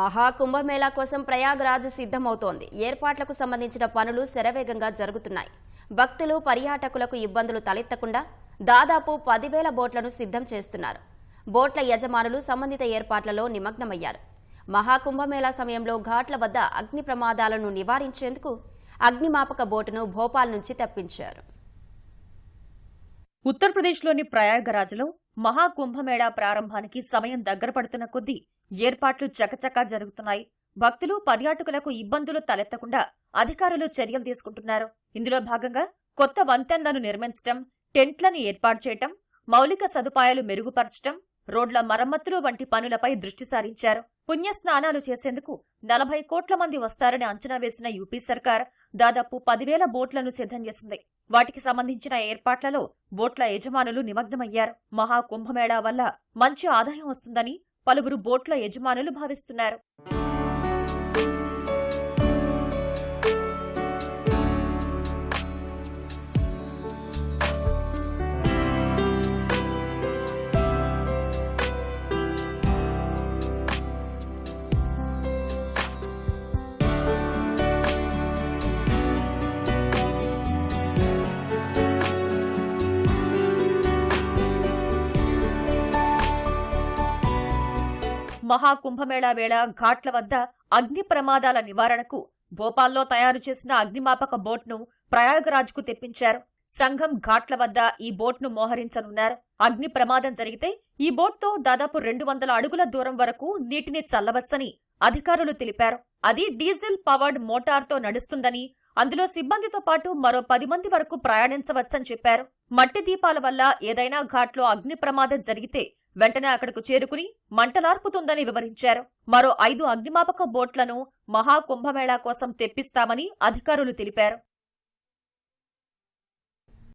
మహాకుంభమేళా కోసం ప్రయాగ్రాజ్ సిద్ధమవుతోంది. ఏర్పాట్లకు సంబంధించిన పనులు శరవేగంగా జరుగుతున్నాయి. భక్తులు పర్యాటకులకు ఇబ్బందులు తలెత్తకుండా దాదాపు పదివేల బోట్లను సిద్ధం చేస్తున్నారు. బోట్ల యజమానులు సంబంధిత ఏర్పాట్లలో నిమగ్నమయ్యారు. మహాకుంభమేళా సమయంలో ఘాట్ల వద్ద అగ్ని ప్రమాదాలను నివారించేందుకు అగ్నిమాపక బోటును భోపాల్ నుంచి తప్పించారు. ఉత్తరప్రదేశ్లోని ప్రయాగరాజ్లో మహాకుంభమేళా ప్రారంభానికి సమయం దగ్గర పడుతున్న కొద్దీ ఏర్పాట్లు చకచకా జరుగుతున్నాయి. భక్తులు పర్యాటకులకు ఇబ్బందులు తలెత్తకుండా అధికారులు చర్యలు తీసుకుంటున్నారు. ఇందులో భాగంగా కొత్త వంతెనలను నిర్మించటం టెంట్లను ఏర్పాటు చేయటం మౌలిక సదుపాయాలు మెరుగుపరచటం రోడ్ల మరమ్మతులు వంటి పనులపై దృష్టి సారించారు. పుణ్యస్నానాలు చేసేందుకు నలభై కోట్ల మంది వస్తారని అంచనా వేసిన యూపీ సర్కార్ దాదాపు పదివేల బోట్లను సిద్ధం చేసింది. వాటికి సంబంధించిన ఏర్పాట్లలో బోట్ల యజమానులు నిమగ్నమయ్యారు. మహాకుంభమేళా వల్ల మంచి ఆదాయం వస్తుందని పలువురు బోట్ల యజమానులు భావిస్తున్నారు. మహాకుంభమేళా వేళ ఘాట్ల వద్ద అగ్ని ప్రమాదాల నివారణకు భోపాల్లో తయారు చేసిన అగ్నిమాపక బోట్ను ప్రయాగరాజ్కు తెప్పించారు. సంఘం ఘాట్ల వద్ద ఈ బోట్ను మోహరించనున్నారు. అగ్ని ప్రమాదం జరిగితే ఈ బోట్తో దాదాపు రెండు వందల అడుగుల దూరం వరకు నీటిని చల్లవచ్చని అధికారులు తెలిపారు. అది డీజిల్ పవర్డ్ మోటార్తో నడుస్తుందని అందులో సిబ్బందితో పాటు మరో పది మంది వరకు ప్రయాణించవచ్చని చెప్పారు. మట్టి దీపాల వల్ల ఏదైనా ఘాట్లో అగ్ని ప్రమాదం జరిగితే వెంటనే అక్కడకు చేరుకుని మంటలార్పుతుందని వివరించారు. మరో ఐదు అగ్నిమాపక బోట్లను మహాకుంభమేళా కోసం తెప్పిస్తామని అధికారులు తెలిపారు.